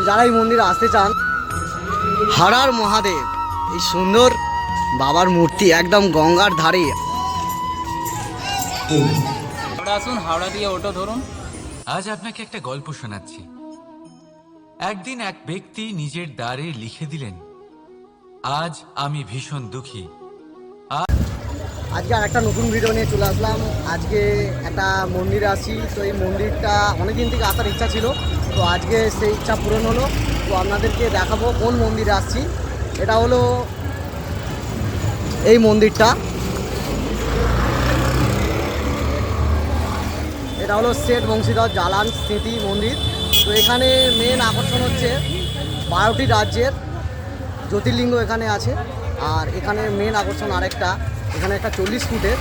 তো যারা এই মন্দিরে আসতে চান হারার মহাদেব এই সুন্দর বাবার মূর্তি একদম গঙ্গার ধারে। হাওড়া আসুন হাওড়া দিয়ে অটো ধরুন। আজ আপনাকে একটা গল্প শোনাচ্ছি। একদিন এক ব্যক্তি নিজের দ্বারে লিখে দিলেন আজ আমি ভীষণ দুঃখী। আজকে আর একটা নতুন ভিডিও নিয়ে চলে আসলাম। আজকে একটা মন্দিরে আসি তো এই মন্দিরটা অনেকদিন থেকে আসার ইচ্ছা ছিল। তো আজকে সেই ইচ্ছা পূরণ হলো। তো আপনাদেরকে দেখাবো কোন মন্দিরে আসছি। এটা হলো এই মন্দিরটা। এটা হলো শেঠ বংশীধর জালান স্মৃতি মন্দির। তো এখানে মেন আকর্ষণ হচ্ছে বারোটি রাজ্যের জ্যোতির্লিঙ্গ এখানে আছে। আর এখানে মেন আকর্ষণ আরেকটা, এখানে একটা চল্লিশ ফুটের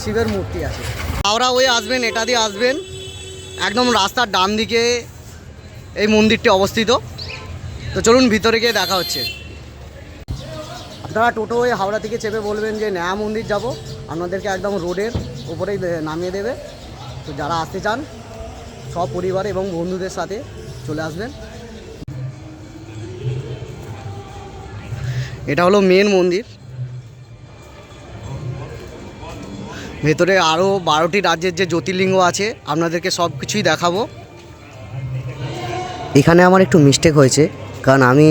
শিবের মূর্তি আছে। হাওড়া হয়ে আসবেন, এটা দিয়ে আসবেন। একদম রাস্তার ডান দিকে এই মন্দিরটি অবস্থিত। তো চলুন ভিতরে গিয়ে দেখা হচ্ছে। আপনারা টোটো হয়ে হাওড়া থেকে চেপে বলবেন যে নয়া মন্দির যাব। আপনাদেরকে একদম রোডের উপরেই নামিয়ে দেবে। তো যারা আসতে চান সব পরিবার এবং বন্ধুদের সাথে চলে আসবেন। এটা হলো মেন মন্দির। ভেতরে আরও বারোটি রাজ্যের যে জ্যোতির্লিঙ্গ আছে, আপনাদেরকে সব কিছুই দেখাবো। এখানে আমার একটু মিস্টেক হয়েছে, কারণ আমি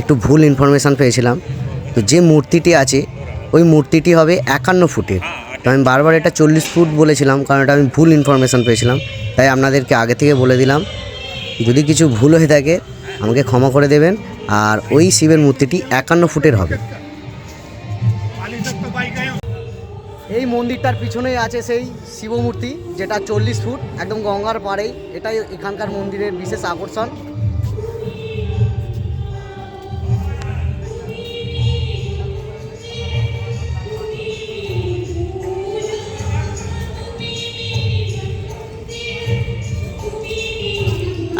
একটু ভুল ইনফরমেশান পেয়েছিলাম। তো যে মূর্তিটি আছে, ওই মূর্তিটি হবে একান্ন ফুটের। তো আমি বারবার এটা চল্লিশ ফুট বলেছিলাম, কারণ এটা আমি ভুল ইনফরমেশান পেয়েছিলাম। তাই আপনাদেরকে আগে থেকে বলে দিলাম, যদি কিছু ভুল হয়ে থাকে, আমাকে ক্ষমা করে দেবেন। আর ওই শিবের মূর্তিটি একান্ন ফুটের হবে। এই মন্দিরটার পিছনেই আছে সেই শিবমূর্তি, যেটা চল্লিশ ফুট, একদম গঙ্গার পাড়েই। এটাই এখানকার মন্দিরের বিশেষ আকর্ষণ।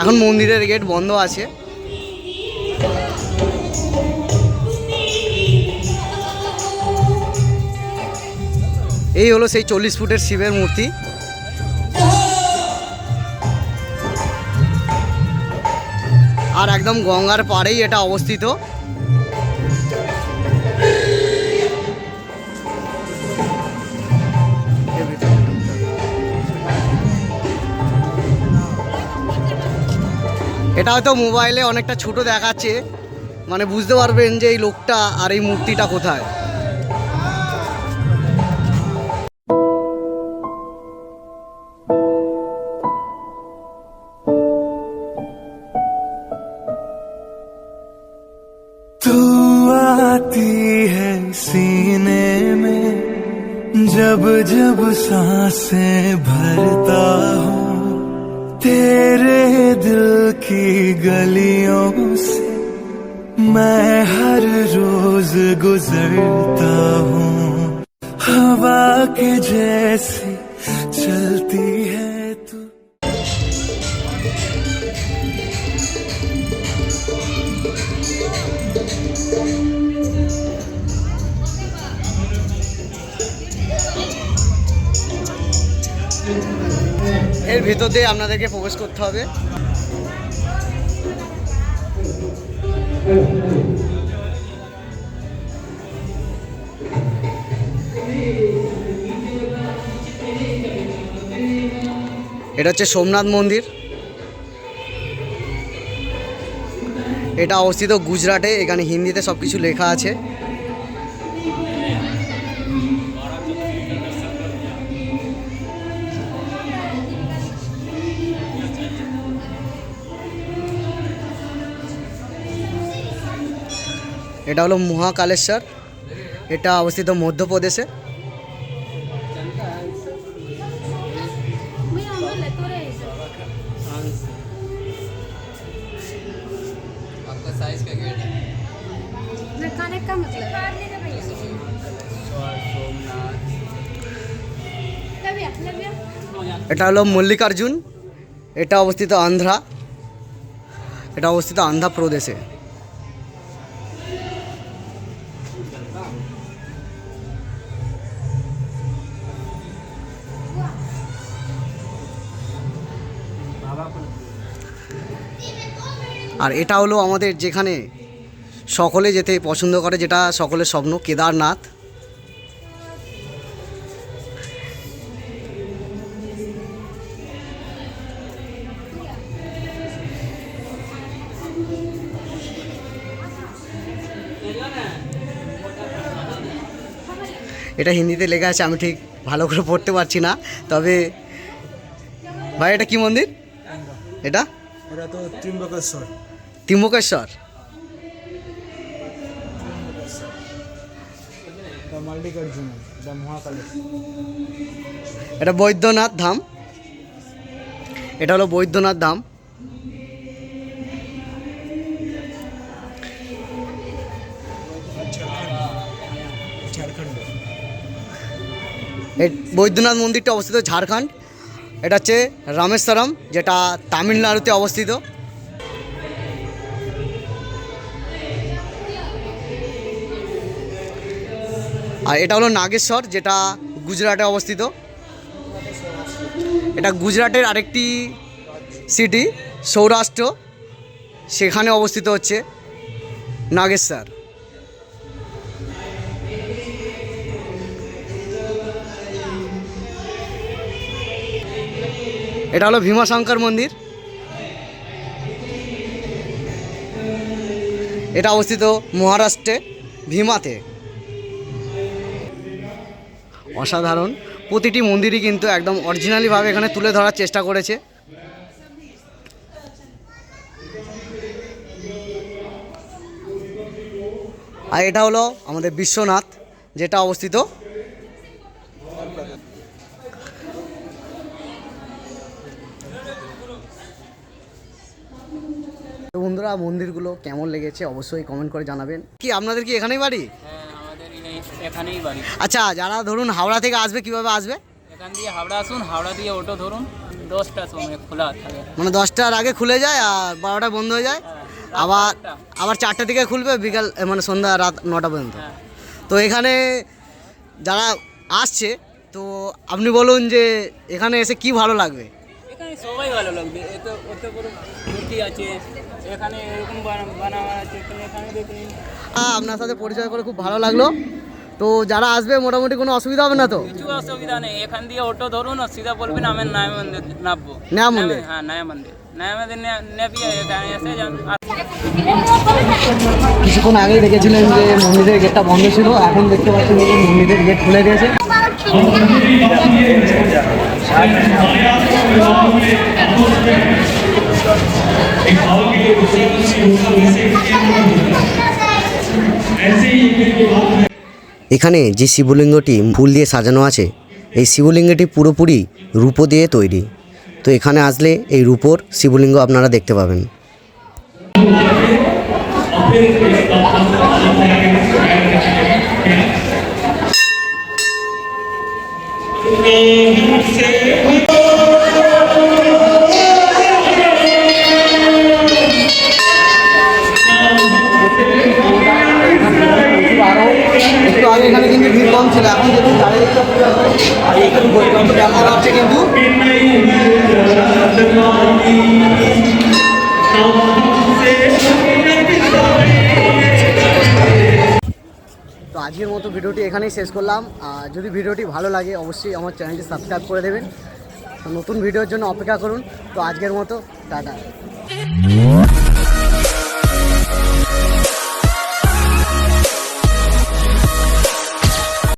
এখন মন্দিরের গেট বন্ধ আছে। এই হলো সেই চল্লিশ ফুটের শিবের মূর্তি। আর একদম গঙ্গার পাড়েই এটা অবস্থিত। এটা হয়তো মোবাইলে অনেকটা ছোট দেখাচ্ছে। মানে বুঝতে পারবেন যে এই লোকটা আর এই মূর্তিটা কোথায়। जब जब साँसें भरता हूँ, तेरे दिल की गलियों से मैं हर रोज गुजरता हूँ। हवा के जैसी चलती है এর ভিতর দিয়ে আপনাদেরকে প্রবেশ করতে হবে। এটা হচ্ছে সোমনাথ মন্দির। এটা অবস্থিত গুজরাটে, এখানে হিন্দিতে সব কিছু লেখা আছে। এটা হলো মহাকালেশ্বর। এটা অবস্থিত মধ্যপ্রদেশে। এটা হলো মল্লিকার্জুন। এটা অবস্থিত আন্ধ্রা। এটা অবস্থিত আন্ধ্রপ্রদেশে। আর এটা হলো আমাদের যেখানে সকলে যেতে পছন্দ করে যেটা সকলের স্বপ্ন কেদারনাথ। এটা হিন্দিতে লেখা আছে আমি ঠিক ভালো করে পড়তে পারছি না তবে ভাই এটা কি মন্দির? এটা? এটা তো ত্রিম্বকেশ্বর। মহাকালেশ্বর এটা বৈদ্যনাথ ধাম। এটা হলো বৈদ্যনাথ ধাম। বৈদ্যনাথ মন্দিরটা অবস্থিত ঝাড়খণ্ড। এটা হচ্ছে রামেশ্বরম, যেটা তামিলনাড়ুতে অবস্থিত। আর এটা হলো নাগেশ্বর, যেটা গুজরাটে অবস্থিত। এটা গুজরাটের আরেকটি সিটি সৌরাষ্ট্র, সেখানে অবস্থিত হচ্ছে নাগেশ্বর। এটা হলো ভীমাশঙ্কর মন্দির। এটা অবস্থিত মহারাষ্ট্রে, ভীমাতে। অসাধারণ। প্রতিটি মন্দিরই কিন্তু একদম অরিজিনালিভাবে এখানে তুলে ধরার চেষ্টা করেছে। আর এটা হলো আমাদের বিশ্বনাথ, যেটা অবস্থিত বন্ধুরা মন্দিরগুলো কেমন লেগেছে অবশ্যই কমেন্ট করে জানাবেন। কি আপনাদের কি এখানেই বাড়ি? হ্যাঁ এখানেই বাড়ি। আচ্ছা যারা ধরুন হাওড়া থেকে আসবে কীভাবে আসবে? এখান দিয়ে হাওড়া আসুন হাওড়া দিয়ে অটো ধরুন দশটার সময় খোলা থাকে। মানে দশটার আগে খুলে যায় আর বারোটা বন্ধ হয়ে যায়? হ্যাঁ, আবার। আবার চারটে থেকে খুলবে বিকাল মানে সন্ধ্যা রাত নটা পর্যন্ত। হ্যাঁ। তো এখানে যারা আসছে তো আপনি বলুন যে এখানে এসে কি ভালো লাগবে? এখানে সবাই ভালো লাগবে। এত অত বড় মূর্তি আছে এখানে এরকম বানানো আছে এখানে দেখুন আপনার সাথে পরিচয় করে খুব ভালো লাগল। তো যারা আসবে মোটামুটি কোনো অসুবিধা হবে না তো? কিছু অসুবিধা নেই এখান দিয়ে অটো ধরুন আর সিধা বলবেন আমি নয়া মন্দির নামবো। নয়া মন্দির? হ্যাঁ নয়া মন্দির। নয়া মন্দির নেবি এখানে এসে যান। কিছুক্ষণ আগেই দেখেছিলেন যে মন্দিরের গেটটা বন্ধ ছিল এখন দেখতে পাচ্ছেন যে মন্দিরের গেট খুলে দিয়েছে এখানে যে শিবলিঙ্গটি ফুল দিয়ে সাজানো আছে, এই শিবলিঙ্গটি পুরোপুরি রূপো দিয়ে তৈরি। তো এখানে আসলে এই রূপোর শিবলিঙ্গ আপনারা দেখতে পাবেন। একটু আগে এখানে কিন্তু ভিড় কম ছিল, এখন কিন্তু। তো আজকের মতো ভিডিওটি এখানেই শেষ করলাম। আর যদি ভিডিওটি ভালো লাগে, অবশ্যই আমার চ্যানেলটি সাবস্ক্রাইব করে দেবেন। নতুন ভিডিওর জন্য অপেক্ষা করুন। তো আজকের মতো, টাটা।